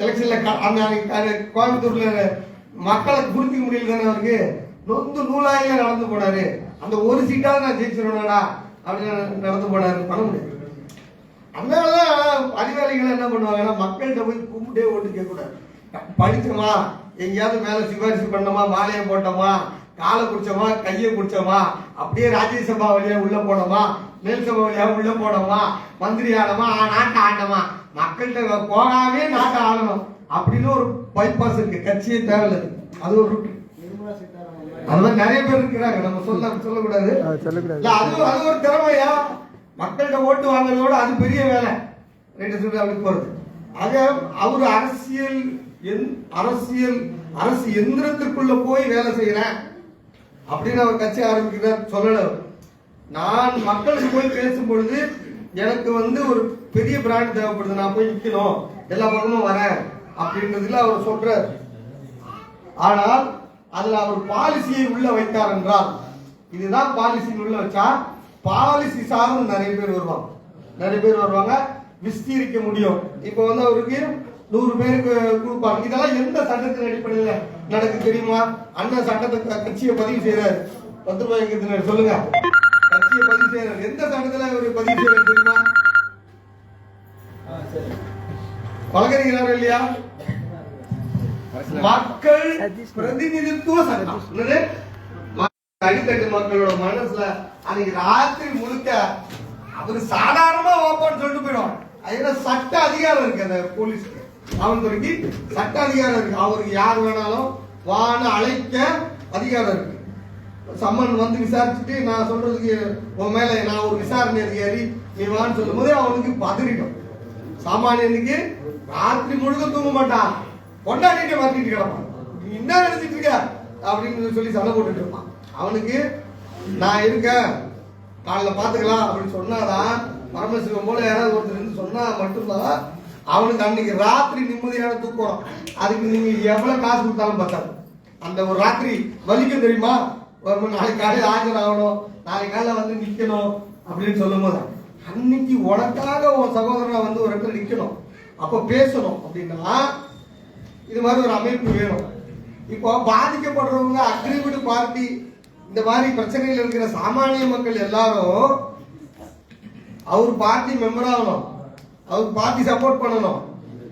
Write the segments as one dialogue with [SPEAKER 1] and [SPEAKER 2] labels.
[SPEAKER 1] எலெக்ஷன்ல க- அந்த அன்னைக்கு கோயம்புத்தூரில் கோயம்புத்தூர்ல மக்களுக்கு முடியல தானே அவருக்கு? நொந்து நூலாயில நடந்து போனாரு. அந்த ஒரு சீட்டாவது நான் ஜெயிச்சிருவேனாடா அப்படின்னு நடந்து போனாரு. பண்ண முடியாது. அதனாலதான் அறிவாளிகள் என்ன பண்ணுவாங்கன்னா மக்கள்கிட்ட போய் கும்பிட்டே ஓட்டு கேட்கக்கூடாது. படிச்சோமா? எங்கேயாவது மேல சிபாரிசு பண்ணோமா மாலையை போட்டோமா? காலை குடிச்சோமா கையை குடிச்சோமா அப்படியே ராஜ்யசபா வழியா உள்ள போனோமா மேல் சபா வழியா உள்ள போனோமா மந்திரி ஆனோமா நாட்டை ஆண்டோமா மக்கள்கிட்ட போகாமே நாட்டை ஆளணும். அப்படின்னு ஒரு பைபாஸ் இருக்கு கட்சியே தேவையில்லை. அது ஒரு ரூட்
[SPEAKER 2] நிர்மலா சீதாராமன்
[SPEAKER 1] அது மாதிரி நிறைய பேர் இருக்கிறாங்க. நம்ம சொல்ல சொல்லக்கூடாது.
[SPEAKER 3] அது
[SPEAKER 1] அது ஒரு திறமையா மக்கள்கிட்ட ஓட்டு வாங்குறதோட அது பெரிய வேலை. ரெண்டு சொல்லி அப்படி போறது. ஆக அவர் அரசியல் எந்- அரசியல் அரசு எந்திரத்திற்குள்ள போய் வேலை செய்யறேன் அப்படின்னு அவர் கட்சி ஆரம்பிக்கிறார் சொல்லல நான் மக்களுக்கு போய் பேசும் பொழுது எனக்கு வந்து ஒரு பெரிய பிராண்ட் தேவைப்படுது. நான் போய் நிற்கணும் எல்லா பக்கமும் வரேன் அப்படின்றதுல அவர் சொல்றார். ஆனால் அதுல அவர் பாலிசியை உள்ள வைத்தார் என்றால் இதுதான் பாலிசி உள்ள வச்சா பாலிசி சார்ந்து நிறைய பேர் வருவாங்க. நிறைய பேர் வருவாங்க. விஸ்தீரிக்க முடியும். இப்போ வந்து அவருக்கு நூறு பேருக்கு கொடுப்பாங்க. இதெல்லாம் எந்த சட்டத்தின் அடிப்படையில் நடக்கு தெரியுமா? அண்ணன் சட்டத்தை கட்சியை பதிவு செய்யறாரு பத்து ரூபாய் சொல்லுங்க. கட்சியை பதிவு செய்யறாரு எந்த சட்டத்துல அவர் பதிவு செய்யறாரு தெரியுமா? பழகிறீங்களா இல்லையா? மக்கள் பிரதிநிதித்துவ சட்டம். அடித்தட்டு மக்களோட மனசுல அன்னைக்கு ராத்திரி முழுக்க அவரு சாதாரணமா வாப்பான்னு சொல்லிட்டு போயிடும் அதுல சட்ட அதிகாரம் இருக்கு அந்த போலீஸ்க்கு. காவல்துறைக்கு சட்ட அதிகாரம் இருக்கு. அவருக்கு யார் வேணாலும் வான்னு அழைக்க அதிகாரம் இருக்கு. சம்மன் வந்து விசாரிச்சுட்டு நான் சொல்றதுக்கு உன் மேல நான் ஒரு விசாரணை அதிகாரி நீ வான்னு சொல்லும் போதே அவனுக்கு பதறிடும். சாமானியனுக்கு ராத்திரி முழுக்க தூங்க மாட்டான். கொண்டாடிட்டு மாத்திட்டு கிடப்பான். நீ என்ன நினைச்சிட்டு இருக்க? அப்படின்னு சொல்லி சண்டை போட்டுட்டு இருப்பான். அவனுக்கு நான் இருக்கேன். காலைல பாத்துக்கலாம் அப்படின்னு சொன்னாதான் பரமசிவம் போல யாராவது ஒருத்தர் இருந்து சொன்னா மட்டும்தான் அவனுக்கு அன்னைக்கு ராத்திரி நிம்மதியான தூக்கம். அதுக்கு நீங்க எவ்வளவு காசு கொடுத்தாலும் பத்தாது. அந்த ஒரு ராத்திரி வலிக்கும் தெரியுமா? ஒரு நாளைக்கு காலையில் ஆஜர் ஆகணும். நாளைக்கு காலையில் வந்து நிற்கணும் அப்படின்னு சொல்லும் போது அன்னைக்கு உனக்காக உன் சகோதரனை வந்து ஒரு இடத்துல நிற்கணும் அப்போ பேசணும் அப்படின்னா இது மாதிரி ஒரு அமைப்பு வேணும். இப்போ பாதிக்கப்படுறவங்க அக்ரிமெண்ட் பார்ட்டி இந்த மாதிரி பிரச்சனையில் இருக்கிற சாமானிய மக்கள் எல்லாரும் அவர் பார்ட்டி மெம்பர் ஆகணும். அவர் பார்ட்டி சப்போர்ட் பண்ணணும்.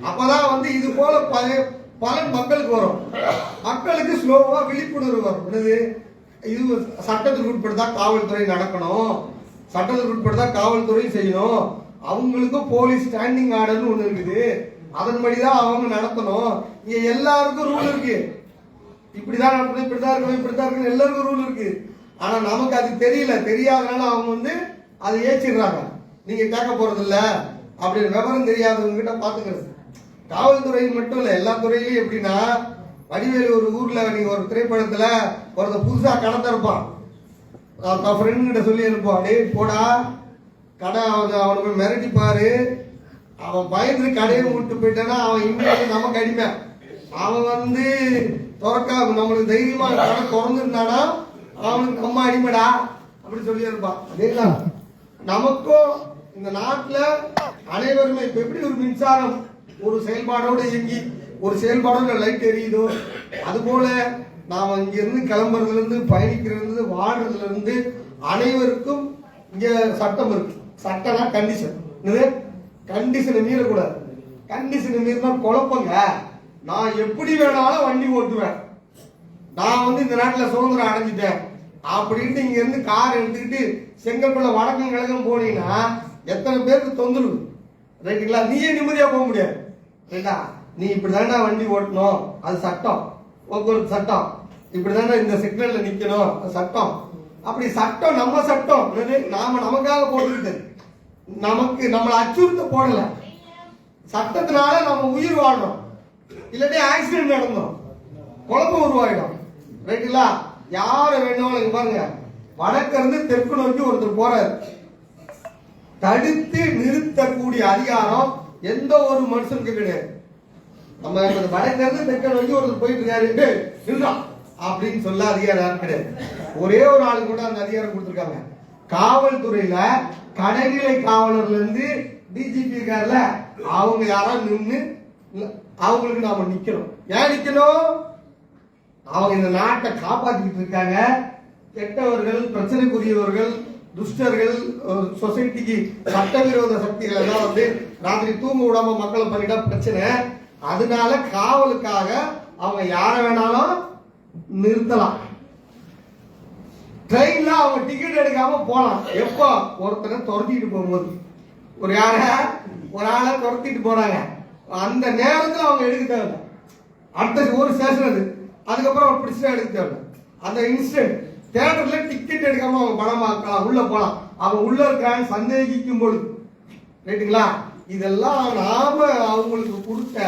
[SPEAKER 1] அப்பதான் வந்து இது போல பல- பலன் மக்களுக்கு வரும். மக்களுக்கு ஸ்லோவா விழிப்புணர்வு வரும். என்னது? இது சட்டத்துக்கு உட்பட்டு தான் காவல்துறை நடக்கணும். சட்டத்துக்கு உட்பட்டு தான் காவல்துறை செய்யணும். அவங்களுக்கும் போலீஸ் ஸ்டாண்டிங் ஆர்டர்னு ஒண்ணு இருக்குது. அதன்படி தான் அவங்க நடத்தணும். இங்க எல்லாருக்கும் ரூல் இருக்கு. இப்படிதான் நடக்கணும் இப்படிதான் இருக்கணும் இப்படிதான் இருக்கணும். எல்லாருக்கும் ரூல் இருக்கு. ஆனா நமக்கு அது தெரியல. தெரியாதனால அவங்க வந்து அதை ஏச்சிடுறாங்க. நீங்க கேட்க போறது இல்லை அப்படி விவரம் தெரியாதவங்க கிட்ட பாத்துக்கிறது. காவல்துறை மட்டும் இல்ல எல்லா துறையிலயும் எப்படின்னா வடிவேலு ஒரு ஊர்ல நீங்க ஒரு திரைப்படத்துல ஒருத்த புதுசா கடை திறப்பான். அவன் ஃப்ரெண்டு கிட்ட சொல்லி இருப்பான் டேய் போடா கடை அவன் அவனை போய் மிரட்டி பாரு. அவன் பயந்து கடையை விட்டு போயிட்டானா அவன் இன்னும் நமக்கு அடிமை அவன் வந்து திறக்க நம்மளுக்கு தைரியமா கடை திறந்துருந்தானா அவனுக்கு நம்ம அடிமைடா. அப்படின்னு சொல்லி இருப்பான் அதேதான். நமக்கும் இந்த நாட்டில் அனைவருமே இப்ப எப்படி ஒரு மின்சாரம் ஒரு செயல்பாடோடு இயங்கி ஒரு செயல்பாடோட லைட் எரியுதோ அது போல நாம கிளம்புறதுலேருந்து பயணிக்கிறதுலேருந்து கிளம்புறதுல இருந்து இருந்து அனைவருக்கும் இங்க சட்டம் இருக்கு. சட்டம்னா கண்டிஷன் இது கண்டிஷனை மீறக்கூடாது. கண்டிஷனை மீறினா குழப்பங்க. நான் எப்படி வேணாலும் வண்டி ஓட்டுவேன். நான் வந்து இந்த நாட்டில் சுதந்திரம் அடைஞ்சிட்டேன். அப்படின்ட்டு இங்க இருந்து கார் எடுத்துக்கிட்டு செங்கல்புள்ள வடக்கம் கிழக்கும் போனீங்கன்னா எத்தனை பேருக்கு தொந்தரவு? ரைட்டுங்களா? நீயே நிம்மதியா போக முடியாது. ரைட்டா நீ இப்படி வண்டி ஓட்டணும். அது சட்டம். போக்குவரத்து சட்டம். இப்படி இந்த சிக்னல்ல நிக்கணும். சட்டம். அப்படி சட்டம் நம்ம சட்டம். நாம நமக்காக போட்டுக்கிட்டது நமக்கு நம்மளை அச்சுறுத்த போடல. சட்டத்தினால நம்ம உயிர் வாழணும். இல்லாட்டி ஆக்சிடென்ட் நடந்தோம். குழப்பம் உருவாயிடும். ரைட்டுங்களா? யார வேணாலும் பாருங்க. வடக்கு இருந்து தெற்கு நோக்கி ஒருத்தர் போறாரு. தடுத்து நிறுத்தக்கூடிய அதிகாரம் எந்த ஒரு மனுஷனுக்கு கிடையாது. நம்ம இப்ப வடக்கு இருந்து தெற்க நோக்கி ஒருத்தர் போயிட்டு இருக்காரு. "டேய், அப்படின்னு சொல்ல அதிகாரம் யாரும் கிடையாது. ஒரே ஒரு ஆளு கூட அந்த அதிகாரம் கொடுத்துருக்காங்க. காவல்துறையில கடைநிலை காவலர்ல இருந்து டிஜிபி இருக்காருல அவங்க யாராவது நின்று அவங்களுக்கு நாம நிக்கணும். ஏன் நிக்கணும்? அவங்க இந்த நாட்டை காப்பாத்திக்கிட்டு இருக்காங்க. கெட்டவர்கள் பிரச்சனைக்குரியவர்கள் துஷ்டர்கள் சொசைட்டிக்கு சட்டவிரோத சக்திகள் எல்லாம் வந்து ராத்திரி தூங்க விடாம மக்களை பண்ணிட்டா பிரச்சனை. அதனால காவலுக்காக அவங்க யாரை வேணாலும் நிறுத்தலாம். ட்ரெயின்ல அவங்க டிக்கெட் எடுக்காம போலாம். எப்போ? ஒருத்தரை துரத்திட்டு போகும்போது. ஒரு யார? ஒரு ஆளை துரத்திட்டு போறாங்க. அந்த நேரத்தில் அவங்க எடுக்க தேவையில்ல. அடுத்த ஒரு ஸ்டேஷன் அது. அதுக்கப்புறம் பிடிச்சா எடுக்க தேவையில்ல. அந்த இன்ஸ்டன்ட் தேட்டர்ல டிக்கெட் எடுக்காம அவங்க படம் பார்க்கலாம் உள்ள போலாம் அவன் உள்ள இருக்கான்னு சந்தேகிக்கும் பொழுது. ரைட்டுங்களா இதெல்லாம் நாம அவங்களுக்கு கொடுத்த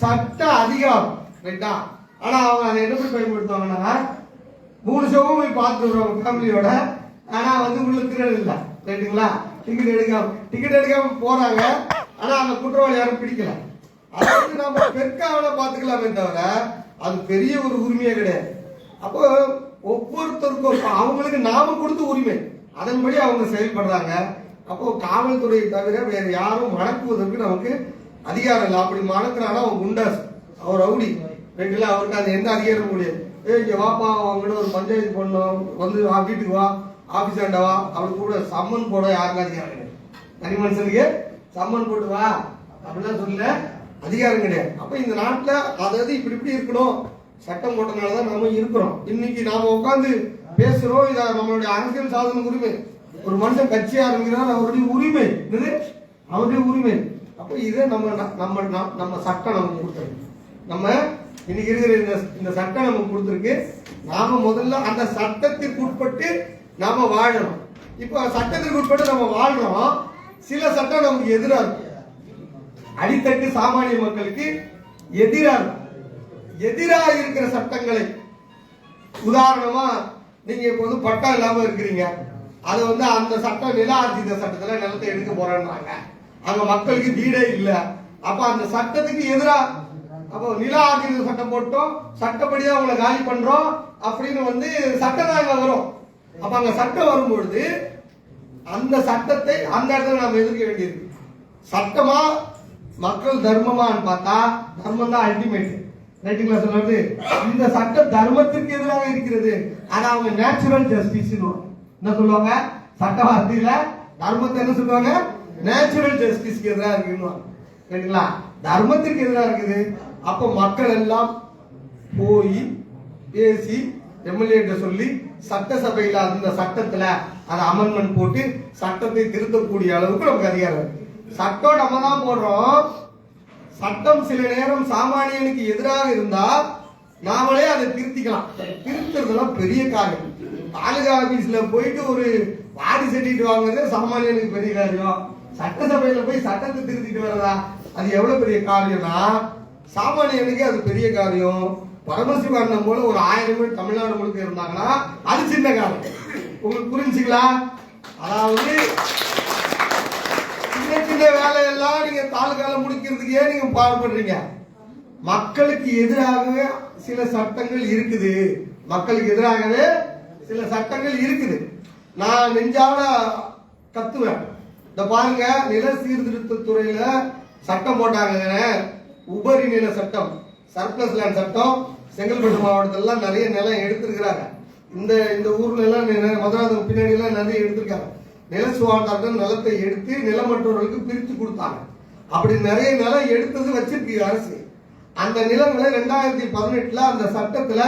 [SPEAKER 1] சட்ட அதிகாரம். ரைட்டா? ஆனா அவங்க அதை என்ன போய் பயன்படுத்துவாங்கன்னா மூணு ஷோவும் போய் பார்த்துருவாங்க ஃபேமிலியோட. ஆனா வந்து உள்ள திருடல் இல்லை. ரைட்டுங்களா டிக்கெட் எடுக்காம டிக்கெட் எடுக்காம போறாங்க. ஆனா அந்த குற்றவாளி யாரும் பிடிக்கல. அதாவது நம்ம பெருக்காவல பாத்துக்கலாமே தவிர அது பெரிய ஒரு உரிமையே கிடையாது. அப்போ ஒவ்வொருத்தருக்கும் அவங்களுக்கு நாம கொடுத்த உரிமை. அதன்படி அவங்க செயல்படுறாங்க. அப்போ காவல்துறையை தவிர வேற யாரும் வணக்குவதற்கு நமக்கு அதிகாரம் இல்லை. அப்படி மணக்கிறானா அவன் குண்டாஸ் அவர் ரவுடி. ரெண்டுல அவருக்கு அது எந்த அதிகாரம் முடியாது ஏ இங்க வாப்பா அவங்ககிட்ட ஒரு பஞ்சாயத்து பண்ணோம் வந்து வா வீட்டுக்கு வா. ஆபீஸ் ஆண்ட வா. அவருக்கு கூட சம்மன் போட யாருக்கும் அதிகாரம் கிடையாது. தனி மனுஷனுக்கு சம்மன் போட்டு வா. அப்படிலாம் சொல்ல அதிகாரம் கிடையாது. அப்ப இந்த நாட்டுல அதாவது இப்படி இப்படி இருக்கணும். சட்டம் போட்டனால தான் நாம இருக்கிறோம். இன்னைக்கு நாம உட்காந்து பேசுறோம். இத நம்மளுடைய அரசியல் சாதன உரிமை. ஒரு மனுஷன் கட்சி ஆரம்பிக்கிறார் அவருடைய உரிமை. என்னது? அவருடைய உரிமை. அப்ப இதை நம்ம நம்ம நம்ம- சட்டம் நமக்கு கொடுத்துருக்கு. நம்ம இன்னைக்கு இருக்கிற இந்த இந்த சட்டம் நமக்கு கொடுத்துருக்கு. நாம முதல்ல அந்த சட்டத்திற்கு உட்பட்டு நாம வாழணும். இப்போ சட்டத்திற்கு உட்பட்டு நம்ம வாழ்றோம் சில சட்டம் நமக்கு எதிராக இருக்கு அடித்தட்டு சாமானிய மக்களுக்கு எதிராக இருக்கும். எதிராக இருக்கிற சட்டங்களை. உதாரணமா நீங்க இப்ப வந்து பட்டா இல்லாம இருக்கிறீங்க. அது வந்து அந்த சட்டம் நில ஆர்ஜித சட்டத்துல நிலத்தை எடுக்க போறேன்றாங்க. அங்க மக்களுக்கு வீடே இல்ல. அப்ப அந்த சட்டத்துக்கு எதிரா அப்போ நில ஆர்ஜித சட்டம் போட்டோம் சட்டப்படியா அவங்கள காலி பண்றோம் அப்படின்னு வந்து சட்டம் தான் அங்க வரும். அப்ப அங்க சட்டம் வரும்பொழுது அந்த சட்டத்தை அந்த இடத்துல நாம எதிர்க்க வேண்டியது சட்டமா மக்கள் தர்மமான்னு பார்த்தா தர்மம் தான் அல்டிமேட் ரைட்டுங்களா சொல்றது இந்த சட்டம் தர்மத்திற்கு எதிராக இருக்கிறது. ஆனா அவங்க நேச்சுரல் ஜஸ்டிஸ் என்ன சொல்லுவாங்க? சட்ட வார்த்தையில தர்மத்தை என்ன சொல்லுவாங்க? நேச்சுரல் ஜஸ்டிஸ்க்கு எதிராக இருக்குன்னு ரைட்டுங்களா தர்மத்திற்கு எதிராக இருக்குது. அப்போ மக்கள் எல்லாம் போய் பேசி எம்எல்ஏ சொல்லி சட்டசபையில அந்த சட்டத்துல அதை அமெண்ட்மெண்ட் போட்டு சட்டத்தை திருத்தக்கூடிய அளவுக்கு நமக்கு அதிகாரம் சட்டம் நம்ம தான் போடுறோம். சட்டம் சில நேரம் சாமானியனுக்கு எதிராக இருந்தா நாமளே அதை திருத்திக்கலாம். திருத்துறதுலாம் பெரிய காரியம். தாலுகா ஆபீஸ்ல போயிட்டு ஒரு வாடி செட்டிட்டு வாங்குறது சாமானியனுக்கு பெரிய காரியம். சட்டசபையில போய் சட்டத்தை திருத்திட்டு வர்றதா? அது எவ்வளவு பெரிய காரியம்னா சாமானியனுக்கு அது பெரிய காரியம். பரமசிவாரணம் போல ஒரு ஆயிரம் பேர் தமிழ்நாடு முழுக்க இருந்தாங்கன்னா அது சின்ன காரியம். உங்களுக்கு புரிஞ்சுங்களா? அதாவது சின்ன சின்ன வேலையெல்லாம் நீங்க தாலுகால முடிக்கிறதுக்கே நீங்க பாடுபடுறீங்க மக்களுக்கு எதிராகவே சில சட்டங்கள் இருக்குது. மக்களுக்கு எதிராகவே சில சட்டங்கள் இருக்குது. நான் நெஞ்சால கத்துவேன். இந்த பாருங்க நில சீர்திருத்த துறையில சட்டம் போட்டாங்க உபரி நில சட்டம் சர்ப்ளஸ் லேண்ட் சட்டம் செங்கல்பட்டு மாவட்டத்திலலாம் நிறைய நிலம் எடுத்திருக்கிறாங்க. இந்த இந்த ஊர்ல எல்லாம் மதுராதுக்கு பின்னாடி எல்லாம் நிறைய எடுத்திருக்காங்க. நில சுவாதாரர்கள் நிலத்தை எடுத்து நிலமற்றவர்களுக்கு பிரித்து கொடுத்தாங்க. அப்படி நிறைய நிலம் எடுத்தது வச்சிருக்கு அரசு. அந்த நிலங்களை ரெண்டாயிரத்தி பதினெட்டுல அந்த சட்டத்துல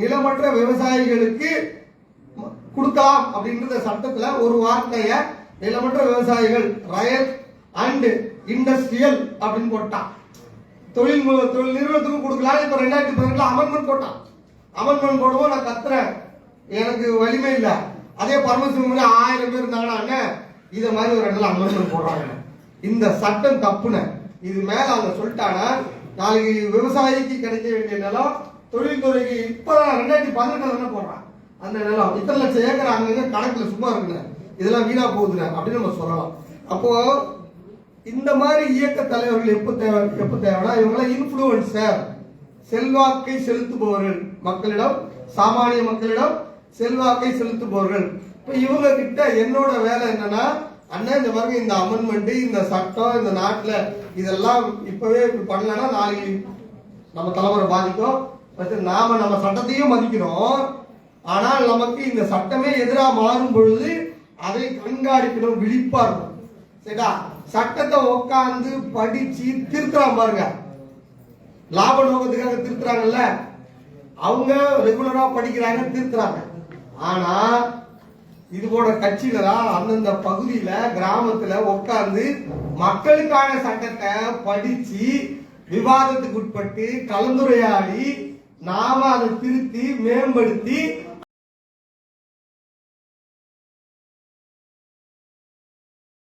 [SPEAKER 1] நிலமற்ற விவசாயிகளுக்கு கொடுக்கலாம் அப்படின்றத சட்டத்துல ஒரு வார்த்தைய நிலமற்ற விவசாயிகள் ரயல் அண்ட் இண்டஸ்ட்ரியல் அப்படின்னு போட்டான். தொழில் தொழில் நிறுவனத்துக்கும் கொடுக்கலாம். இப்ப ரெண்டாயிரத்தி பதினெட்டுல அமெண்ட்மெண்ட் போட்டான். அமெண்ட்மெண்ட் போடவும் நான் கத்துறேன். எனக்கு வலிமை இல்லை. அதே பரமசிவம் ஆயிரம் பேர் இருந்தாங்கன்னா அண்ணே, இத மாதிரி ஒரு இடத்துல அமர்ந்து போடுறாங்க. இந்த சட்டம் தப்புன இது மேல அவங்க சொல்லிட்டானா நாளைக்கு விவசாயிக்கு கிடைக்க வேண்டிய நிலம் தொழில்துறைக்கு இப்பதான் ரெண்டாயிரத்தி பதினெட்டுல தானே போடுறான் அந்த நிலம் இத்தனை லட்சம் ஏக்கர் அங்கங்க கணக்குல சும்மா இருக்குங்க இதெல்லாம் வீணா போகுதுங்க அப்படின்னு நம்ம சொல்லலாம். அப்போ இந்த மாதிரி இயக்க தலைவர்கள் எப்ப தேவை எப்ப தேவைன்னா இவங்களாம் இன்ஃபுளுசர் செல்வாக்கை செலுத்துபவர்கள் மக்களிடம் சாமானிய மக்களிடம் செல்வாக்கை செலுத்துபவர்கள். இப்ப இவங்க கிட்ட என்னோட வேலை என்னன்னா அண்ணா இந்த மாதிரி இந்த அமெண்ட்மெண்ட் இந்த சட்டம் இந்த நாட்டுல இதெல்லாம் இப்பவே இப்படி பண்ணலன்னா நாளைக்கு நம்ம தலைமுறை பாதிக்கும். பட் நாம நம்ம சட்டத்தையும் மதிக்கிறோம். ஆனால் நமக்கு இந்த சட்டமே எதிராக மாறும் பொழுது அதை கண்காணிக்கணும் விழிப்பா இருக்கும் சரிடா சட்டத்தை உட்காந்து படிச்சு திருத்துறான் பாருங்க. லாப நோக்கத்துக்காக திருத்துறாங்கல்ல? அவங்க ரெகுலரா படிக்கிறாங்க திருத்துறாங்க ஆனா இது போல கட்சியில தான் அந்தந்த பகுதியில கிராமத்துல உட்கார்ந்து மக்களுக்கான சட்டத்தை படிச்சு விவாதத்துக்கு உட்பட்டு கலந்துரையாடி நாம அதை திருத்தி மேம்படுத்தி